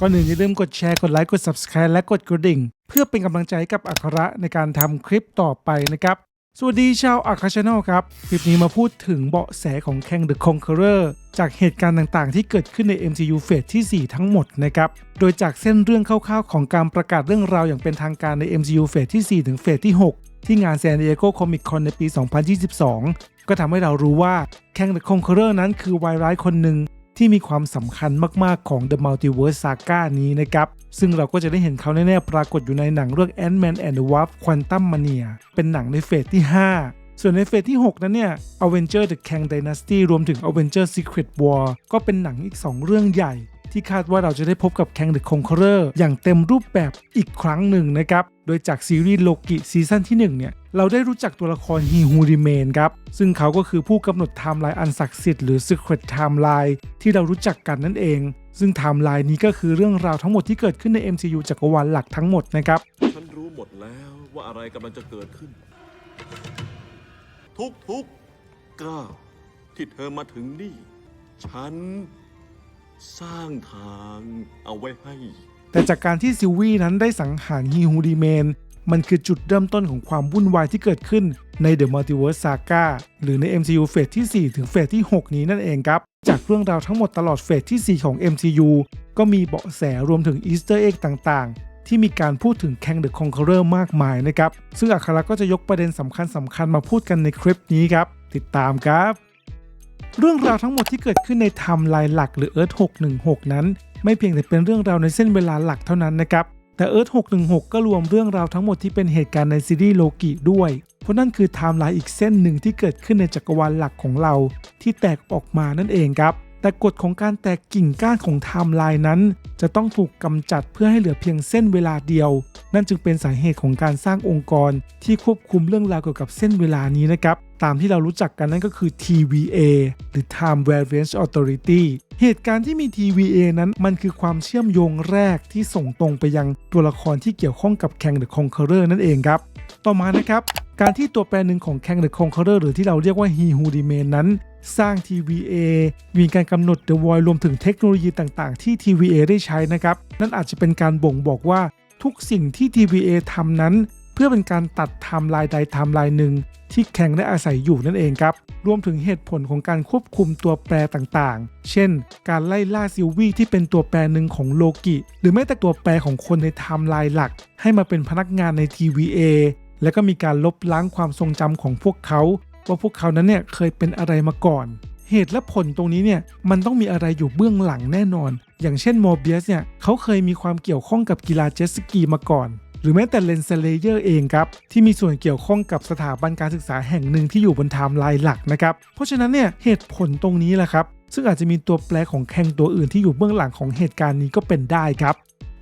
ก่อนอื่นอย่าลืมกดแชร์ กดไลค์ กด Subscribe และกดกระดิ่ง เพื่อเป็นกำลังใจกับอัคระในการทำคลิปต่อไปนะครับ สวัสดีชาวอัครชแนลครับ คลิปนี้มาพูดถึงเบาะแสของแข่ง The Conqueror จากเหตุการณ์ต่างๆ ที่เกิดขึ้นใน MCU เฟสที่ 4 ทั้งหมดนะครับ โดยจากเส้นเรื่องคร่าวๆ ของการประกาศเรื่องราวอย่างเป็นทางการใน MCU เฟสที่ 4 ถึงเฟสที่ 6 ที่งาน San Diego Comic Con ในปี 2022 ก็ทำให้เรารู้ว่าแข่ง The Conqueror นั้นคือวายร้ายคนหนึ่ง ที่มีความสำคัญมากๆของ The Multiverse Saga นี้นะครับ ซึ่งเราก็จะได้เห็นเขาแน่ๆ ปรากฏอยู่ในหนังเรื่อง Ant-Man and the Wasp Quantum Mania เป็นหนังในเฟสที่ 5ส่วนในเฟสที่ 6 นั้นเนี่ย Avenger The Kang Dynasty รวมถึง Avenger Secret War ก็เป็นหนังอีก 2 เรื่องใหญ่ ที่คาดว่าเราจะได้พบกับ Kang the Conqueror อย่างเต็มรูปแบบอีกครั้งหนึ่งนะครับ โดยจากซีรีส์โลกิซีซั่นที่ 1 เนี่ย เราได้รู้จักตัวละคร He Who Remain ครับ ซึ่งเขาก็คือผู้กำหนดไทม์ไลน์อันศักดิ์สิทธิ์หรือ Secret Timeline ที่เรารู้จักกันนั่นเอง ซึ่งไทม์ไลน์นี้ก็คือเรื่องราวทั้งหมดที่เกิดขึ้นใน MCU จักรวาลหลักทั้งหมดนะครับ ฉันรู้หมดแล้วว่าอะไรกำลังจะเกิดขึ้น ทุกทุกๆก้าวที่เธอมาถึงนี่ ฉัน สร้างทางเอาไว้ให้ แต่จากการที่ซิลวี่นั้นได้สังหารฮีฮูดีเมน มันคือจุดเริ่มต้นของความวุ่นวายที่เกิดขึ้นใน The Multiverse Saga หรือใน MCU เฟสที่ 4 ถึงเฟสที่ 6 นี้นั่นเองครับ จากเรื่องราวทั้งหมดตลอดเฟสที่ 4 ของ MCU ก็มีเบาะแสรวมถึงอีสเตอร์เอ็กต่างๆ ที่มีการพูดถึงแ a ง g the Conqueror มากมายนะครับ ซึ่งอัคราก็จะยกประเด็นสำคัญๆ มาพูดกันในคลิปนี้ครับ ติดตามครับ เรื่องราวทั้งหมดที่เกิดขึ้นในไทม์ไลน์หลักหรือ Earth 616 นั้น ไม่เพียงแต่เป็นเรื่องราวในเส้นเวลาหลักเท่านั้นนะครับ แต่ Earth 616 ก็รวมเรื่องราวทั้งหมดที่เป็นเหตุการณ์ในซีรีส์โลกิด้วย เพราะนั่นคือไทม์ไลน์อีกเส้นหนึ่งที่เกิดขึ้นในจักรวาลหลักของเรา ที่แตกออกมานั่นเองครับ แต่กฎของการแตกกิ่งก้านของไทม์ไลน์นั้น จะต้องถูกกำจัดเพื่อให้เหลือเพียงเส้นเวลาเดียว นั่นจึงเป็นสาเหตุของการสร้างองค์กร ที่ควบคุมเรื่องราวเกี่ยวกับเส้นเวลานี้นะครับตามที่เรารู้จักกันนั่นก็คือ TVA หรือ Time Variance Authority เหตุการณ์ที่มี TVA นั้นมันคือความเชื่อมโยงแรกที่ส่งตรงไปยังตัวละครที่เกี่ยวข้องกับ Kang the Conqueror นั่นเองครับ ต่อมานะครับ การที่ตัวแปรหนึ่งของ Kang the Conqueror หรือที่เราเรียกว่า He Who Remain นั้น สร้าง TVA มีการกำหนด The Void รวมถึงเทคโนโลยีต่างๆ ที่ TVA ได้ใช้นะครับ นั่นอาจจะเป็นการบ่งบอกว่าทุกสิ่งที่ TVA ทำนั้น เพื่อเป็นการตัดไทม์ไลน์ใดไทม์ไลน์หนึ่งที่แข่งได้อาศัยอยู่นั่นเองครับ รวมถึงเหตุผลของการควบคุมตัวแปรต่างๆ เช่น การไล่ล่าซิลวี่ที่เป็นตัวแปรหนึ่งของโลกิ หรือแม้แต่ตัวแปรของคนในไทม์ไลน์หลัก ให้มาเป็นพนักงานใน TVA แล้วก็มีการลบล้างความทรงจำของพวกเขา ว่าพวกเขานั้นเนี่ยเคยเป็นอะไรมาก่อน เหตุและผลตรงนี้เนี่ยมันต้องมีอะไรอยู่เบื้องหลังแน่นอน อย่างเช่นโมเบียสเนี่ยเขาเคยมีความเกี่ยวข้องกับกีฬาเจ็ตสกีมาก่อนหรือแม้แต่เลนเซเลเยอร์เองครับที่มีส่วนเกี่ยวข้องกับสถาบันการศึกษาแห่งหนึ่งที่อยู่บนไทม์ไลน์หลักนะครับเพราะฉะนั้นเนี่ยเหตุผลตรงนี้แหละครับ ซึ่งอาจจะมีตัวแปรของแข่งตัวอื่นที่อยู่เบื้องหลังของเหตุการณ์นี้ก็เป็นได้ครับ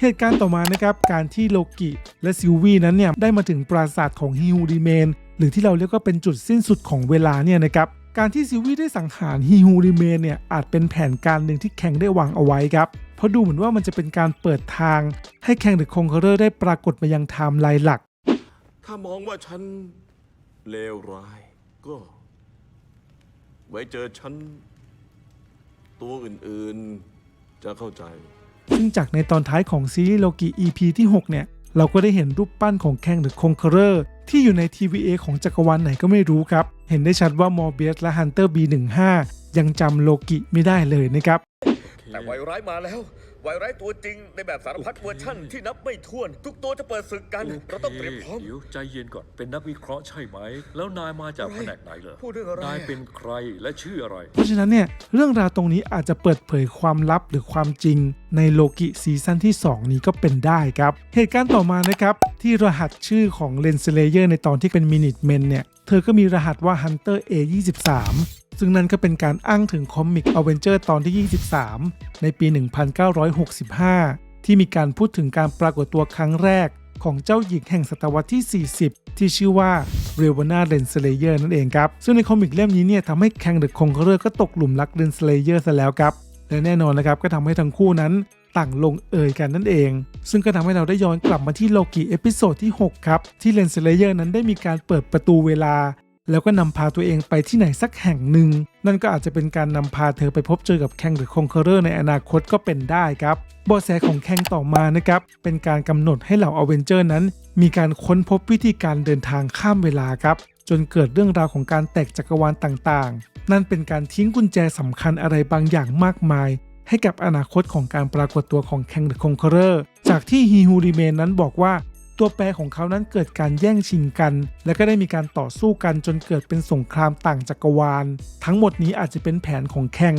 เหตุการณ์ต่อมานะครับการที่โลกิและซิลวีนั้นเนี่ยได้มาถึงปราสาทของฮิวดีเมน หรือที่เราเรียกว่าเป็นจุดสิ้นสุดของเวลาเนี่ยนะครับการที่ซิลวีได้สังหารฮิฮูริเมนเนี่ยอาจเป็นแผนการหนึ่งที่แข่งได้วางเอาไว้ครับเพราะดูเหมือนว่ามันจะเป็นการเปิดทาง ให้แข่งเดอะคงเคอร์ได้ปรากฏมายังไทม์ไลน์หลัก ถ้ามองว่าฉันเลวร้ายก็ ไว้เจอฉัน ตัวอื่นๆจะเข้าใจ ซึ่งจากในตอนท้ายของซีรีส์โลกิ EP ที่ 6 เนี่ย เราก็ได้เห็นรูปปั้นของแข่งเดอคงเคอร์ที่อยู่ใน TVA ของจักรวาลไหนก็ไม่รู้ครับ เห็นได้ชัดว่ามอร์เบียสและฮันเตอร์ B15 ยังจำโลกิไม่ได้เลยนะครับ แต่ไวร้ายมาแล้ว ไวร้ายตัวจริงในแบบสารพัดเวอร์ชั่นที่นับไม่ถ้วน ทุกตัวจะเปิดศึกกัน เราต้องเตรียมพร้อม เดี๋ยวใจเย็นก่อนเป็นนักวิเคราะห์ใช่ไหม แล้วนายมาจากอะไรแผนกไหนเหรอพูดเรื่องอะไร นายเป็นใครและชื่ออะไร เพราะฉะนั้นเนี่ยเรื่องราวตรงนี้อาจจะเปิดเผยความลับหรือความจริง ในโลกิซีซั่นที่ 2 นี้ก็เป็นได้ครับ เหตุการณ์ต่อมานะครับที่รหัสชื่อของเลนเซเลเยอร์ในตอนที่เป็นมินิ e เมนเนี่ยเธอก็มีรหัสว่า Hunter A23 ซึ่งนั่นก็เป็นการอ้างถึงคอมิกอเวนเจอร์ตอนที่ 23 ในปี 1965 ที่มีการพูดถึงการปรากฏตัวครั้งแรกของเจ้าหญิงแห่งศตวรรษที่ 40 ที่ชื่อว่าเรวานาเรนสเลเยอร์นั่นเองครับ ซึ่งในคอมิกเล่มนี้เนี่ยทำให้แคงเดอะคงเคอร์ก็ตกหลุมรักเรนสเลเยอร์ซะแล้วครับ และแน่นอนนะครับก็ทำให้ทั้งคู่นั้นต่างลงเอยกันนั่นเอง ซึ่งก็ทำให้เราได้ย้อนกลับมาที่โลกิเอพิโซดที่ 6 ครับ ที่เรนสเลเยอร์นั้นได้มีการเปิดประตูเวลา แล้วก็นำพาตัวเองไปที่ไหนสักแห่งหนึ่ง นั่นก็อาจจะเป็นการนำพาเธอไปพบเจอกับแคงหรือคองเคอร์ในอนาคตก็เป็นได้ครับบาะแสของแคงต่อมานะครับเป็นการกำหนดให้เหล่าอเวนเจอร์นั้น มีการค้นพบวิธีการเดินทางข้ามเวลาครับจนเกิดเรื่องราวของการแตกจักรวาลต่างๆ นั่นเป็นการทิ้งกุญแจสำคัญอะไรบางอย่างมากมาย ให้กับอนาคตของการปรากฏตัวของแคงเดอคองเคอร์จากที่ฮีฮูริเมนนั้นบอกว่า ตัวแปรของเขานั้นเกิดการแย่งชิงกัน และก็ได้มีการต่อสู้กันจนเกิดเป็นสงครามต่างจักรวาล ทั้งหมดนี้อาจจะเป็นแผนของแคง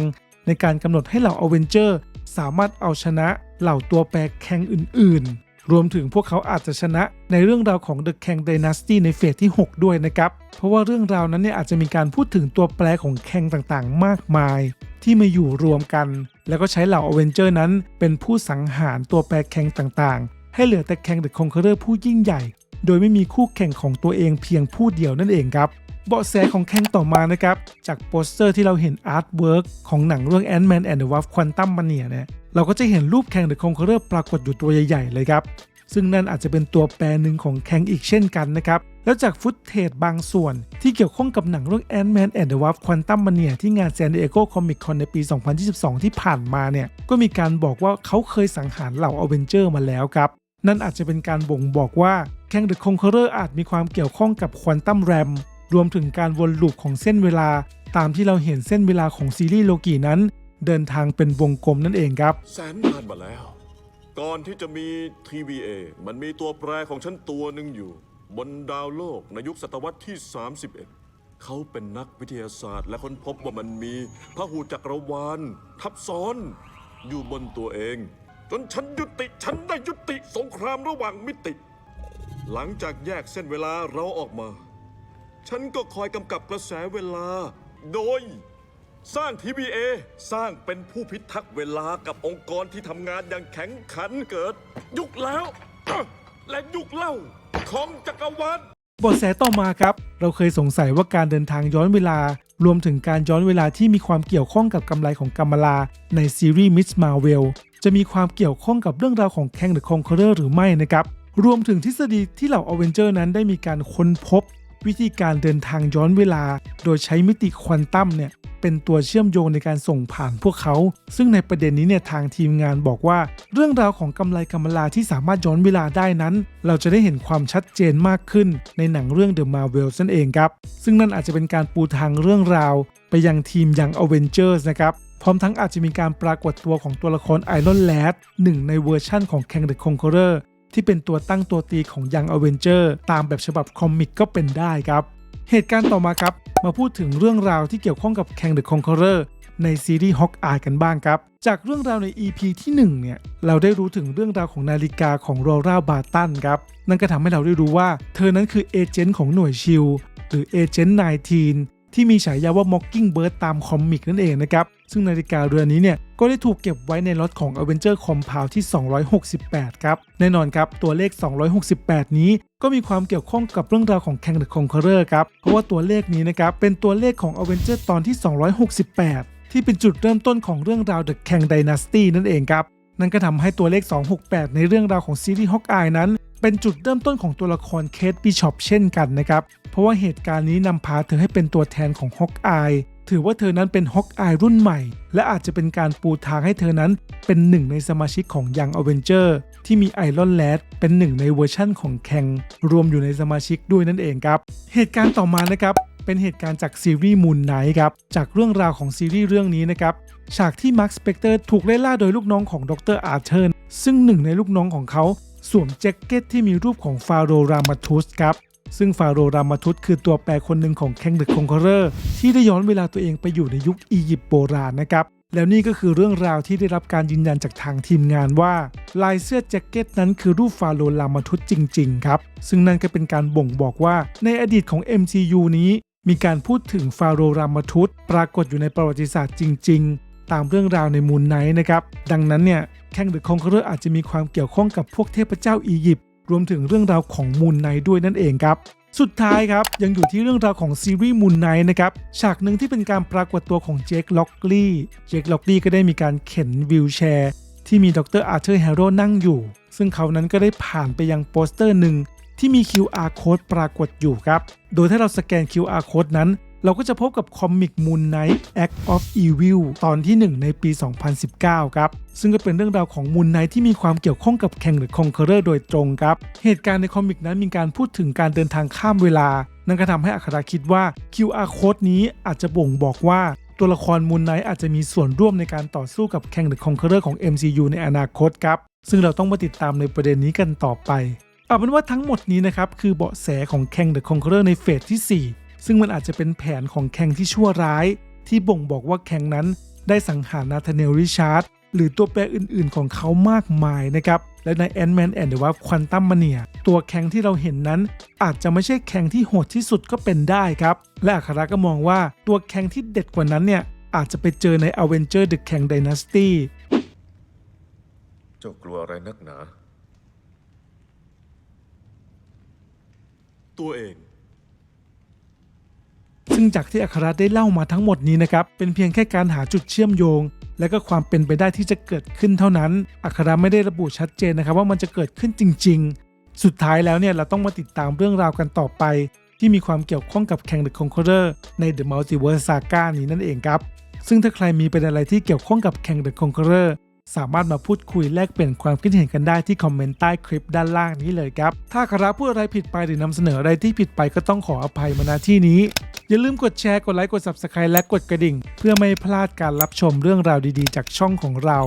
ในการกำหนดให้เหล่าอเวนเจอร์สามารถเอาชนะเหล่าตัวแปรแคงอื่น ๆ รวมถึงพวกเขาอาจจะชนะในเรื่องราวของ The Kang Dynasty ในเฟสที่ 6 ด้วยนะครับ เพราะว่าเรื่องราวนั้นเนี่ยอาจจะมีการพูดถึงตัวแปรของแคงต่างๆ มากมาย ที่มาอยู่รวมกัน แล้วก็ใช้เหล่าอเวนเจอร์นั้นเป็นผู้สังหารตัวแปรแคงต่างๆ ให้เหลือแต่แคงเดอะคอนเคอร์ผู้ยิ่งใหญ่ โดยไม่มีคู่แข่งของตัวเองเพียงผู้เดียวนั่นเองครับเบาะแสของแคงต่อมานะครับ จากโปสเตอร์ที่เราเห็นอาร์ตเวิร์กของหนังเรื่อง Ant-Man and the Wasp Quantum Mania เนี่ยเราก็จะเห็นรูปแคงเดอะคอนเคอร์ปรากฏอยู่ตัวใหญ่ๆเลยครับซึ่งนั่นอาจจะเป็นตัวแปรหนึ่งของแคงอีกเช่นกันนะครับ แล้วจากฟุตเทจบางส่วนที่เกี่ยวข้องกับหนังเรื่อง Ant-Man and the Wasp Quantum Mania ที่งาน San Diego Comic Con ในปี 2022 ที่ผ่านมาเนี่ย ก็มีการบอกว่าเขาเคยสังหารเหล่าอเวนเจอร์มาแล้วครับ นั่นอาจจะเป็นการบ่งบอกว่าแคงเดอะคอนเคอร์อาจมีความเกี่ยวข้องกับควอนตัมแรมรวมถึงการวนลูปของเส้นเวลา ตามที่เราเห็นเส้นเวลาของซีรีส์โลกีนั้น เดินทางเป็นวงกลมนั่นเองครับ แสนนานมาแล้ว ก่อนที่จะมี TVA มันมีตัวแปรของฉันตัวหนึ่งอยู่ บนดาวโลกในยุคศตวรรษที่ 31 เขาเป็นนักวิทยาศาสตร์ และค้นพบว่ามันมีพหูจักรวาลทับซ้อน อยู่บนตัวเอง จนฉันยุติฉันได้ยุติสงครามระหว่างมิติ หลังจากแยกเส้นเวลาเราออกมา ฉันก็คอยกำกับกระแสเวลา โดย สร้าง TVA สร้างเป็นผู้พิทักษ์เวลากับองค์กรที่ทำงานอย่างแข็งขันเกิด ยุคแล้ว และยุคเล่าของจักรวาลเบาะแสต่อมาครับ เราเคยสงสัยว่าการเดินทางย้อนเวลา รวมถึงการย้อนเวลาที่มีความเกี่ยวข้องกับกำไรของกัมมาลาในซีรีส์มิสมาเวล จะมีความเกี่ยวข้องกับเรื่องราวของแคงเดอคอนเคอร์หรือไม่นะครับ รวมถึงทฤษฎีที่เหล่าอเวนเจอร์นั้นได้มีการค้นพบ วิธีการเดินทางย้อนเวลา โดยใช้มิติควอนตัมเนี่ยเป็นตัวเชื่อมโยงในการส่งผ่านพวกเขา ซึ่งในประเด็นนี้เนี่ยทางทีมงานบอกว่า เรื่องราวของกำไรกำมะลาที่สามารถย้อนเวลาได้นั้น เราจะได้เห็นความชัดเจนมากขึ้นในหนังเรื่อง The Marvels นั่นเองครับ ซึ่งนั่นอาจจะเป็นการปูทางเรื่องราว ไปยังทีมยัง Avengers นะครับ พร้อมทั้งอาจจะมีการปรากฏตัวของตัวละคร Iron Lad หนึ่งในเวอร์ชั่นของ Kang the Conqueror ที่เป็นตัวตั้งตัวตีของยังอเวนเจอร์ตามแบบฉบับคอมิกก็เป็นได้ครับ เหตุการณ์ต่อมาครับ มาพูดถึงเรื่องราวที่เกี่ยวข้องกับ Kang the Conqueror ในซีรีส์ Hawkeye กันบ้างครับ จากเรื่องราวใน EP ที่1เนี่ยเราได้รู้ถึงเรื่องราวของนาฬิกาของโรราบาตันครับ นั่นก็ทำให้เราได้รู้ว่า เธอนั้นคือเอเจนต์ของหน่วยชิลหรือเอเจนต์19 ที่มีฉายาว่า Mockingbird ตามคอมิกนั่นเองนะครับ ซึ่งนาฬิกาเรือนนี้เนี่ย ก็ได้ถูกเก็บไว้ในล็อตของ Avenger Compound ที่ 268 ครับ แน่นอนครับ ตัวเลข 268 นี้ก็มีความเกี่ยวข้องกับเรื่องราวของ Kang the Conqueror ครับ เพราะว่าตัวเลขนี้นะครับ เป็นตัวเลขของ Avenger ตอนที่ 268 ที่เป็นจุดเริ่มต้นของเรื่องราว The Kang Dynasty นั่นเองครับ นั่นก็ทำให้ตัวเลข 268 ในเรื่องราวของซีรีส์ Hawkeye นั้น เป็นจุดเริ่มต้นของตัวละครเคทบิชอปเช่นกันนะครับ เพราะว่าเหตุการณ์นี้นำพาเธอให้เป็นตัวแทนของ Hawkeye ถือว่าเธอนั้นเป็น Hawkeye รุ่นใหม่ และอาจจะเป็นการปูทางให้เธอนั้นเป็นหนึ่งในสมาชิกของ Young Avenger ที่มี Iron Lad เป็นหนึ่งในเวอร์ชั่นของแคงรวมอยู่ในสมาชิกด้วยนั่นเองครับ เหตุการณ์ต่อมานะครับเป็นเหตุการณ์จากซีรีส์ Moon Knight ครับ จากเรื่องราวของซีรีส์เรื่องนี้นะครับ ฉากที่มาร์คสเปกเตอร์ถูกไล่ล่าโดยลูกน้องของดรอาร์เธอร์ซึ่งหนึ่งในลูกน้องของเขา สวมแจ็คเก็ตที่มีรูปของฟาโรรามาทุสครับ ซึ่งฟาโรรามาทุสคือตัวแปรคนหนึ่งของแคงเดอะคอนเคอร์ที่ได้ย้อนเวลาตัวเองไปอยู่ในยุคอียิปต์โบราณนะครับแล้วนี่ก็คือเรื่องราวที่ได้รับการยืนยันจากทางทีมงานว่า ลายเสื้อแจ็คเก็ตนั้นคือรูปฟาโรรามาทุสจริง ๆ ครับ ซึ่งนั่นก็เป็นการบ่งบอกว่าในอดีตของ MCU นี้ มีการพูดถึงฟาโรรามาทุสปรากฏอยู่ในประวัติศาสตร์จริง ๆ ตามเรื่องราวในมูนไนท์นะครับดังนั้นเนี่ยแคงเดอะคอนเคอร์อาจจะมีความเกี่ยวข้องกับพวกเทพเจ้าอียิปต์รวมถึงเรื่องราวของมูนไนท์ด้วยนั่นเองครับสุดท้ายครับ ยังอยู่ที่เรื่องราวของซีรีส์มูนไนท์นะครับ ฉากหนึ่งที่เป็นการปรากฏตัวของเจคล็อกลีย์เจคล็อกลีย์ก็ได้มีการเข็นวิวแชร์ ที่มีดรอาร์เธอร์แฮร์โรนั่งอยู่ ซึ่งเขานั้นก็ได้ผ่านไปยังโปสเตอร์หนึ่งที่มี QR code ปรากฏอยู่ครับ โดยถ้าเราสแกน QR code นั้น เราก็จะพบกับคอมิก Moon Knight Act of Evil ตอนที่ 1 ในปี 2019 ครับ ซึ่งก็เป็นเรื่องราวของ Moon Knight ที่มีความเกี่ยวข้องกับ Kang the Conqueror โดยตรงครับ เหตุการณ์ในคอมิกนั้นมีการพูดถึงการเดินทางข้ามเวลา นั่นก็ทำให้อัคราคิดว่า QR code นี้อาจจะบ่งบอกว่าตัวละคร Moon Knight อาจจะมีส่วนร่วมในการต่อสู้กับ Kang the Conqueror ของ MCU ในอนาคตครับ ซึ่งเราต้องมาติดตามในประเด็นนี้กันต่อไป เอาเป็นว่าทั้งหมดนี้นะครับ คือเบาะแสของ Kang the Conqueror ในเฟสที่4 ซึ่งมันอาจจะเป็นแผนของแคงที่ชั่วร้าย ที่บ่งบอกว่าแคงนั้นได้สังหารนาธาเนลริชาร์ดหรือตัวแปรอื่นๆของเขามากมายนะครับ และใน Ant-Man and the Wasp Quantum Mania ตัวแคงที่เราเห็นนั้น อาจจะไม่ใช่แคงที่โหดที่สุดก็เป็นได้ครับ และอัคราก็มองว่าตัวแคงที่เด็ดกว่านั้นเนี่ย อาจจะไปเจอใน Avenger The Kang Dynasty เจ้ากลัวอะไรนักหนา ตัวเอง ซึ่งจากที่อัครได้เล่ามาทั้งหมดนี้นะครับ เป็นเพียงแค่การหาจุดเชื่อมโยง และก็ความเป็นไปได้ที่จะเกิดขึ้นเท่านั้น อัครไม่ได้ระบุชัดเจนนะครับว่ามันจะเกิดขึ้นจริง ๆ สุดท้ายแล้วเนี่ยเราต้องมาติดตามเรื่องราวกันต่อไป ที่มีความเกี่ยวข้องกับ Kang the Conqueror ใน The Multiverse Saga นี้นั่นเองครับ ซึ่งถ้าใครมีประเด็นอะไรที่เกี่ยวข้องกับ Kang the Conqueror สามารถมาพูดคุยแลกเปลี่ยนความคิดเห็นกันได้ที่คอมเมนต์ใต้คลิปด้านล่างนี้เลยครับ ถ้าครับพูดอะไรผิดไปหรือนำเสนออะไรที่ผิดไปก็ต้องขออภัยมาณที่นี้ อย่าลืมกดแชร์กดไลค์กด Subscribe และกดกระดิ่ง เพื่อไม่พลาดการรับชมเรื่องราวดีๆ จากช่องของเรา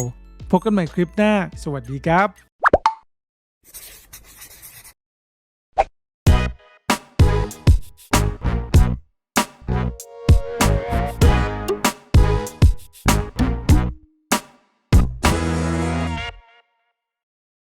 พบกันใหม่คลิปหน้า สวัสดีครับ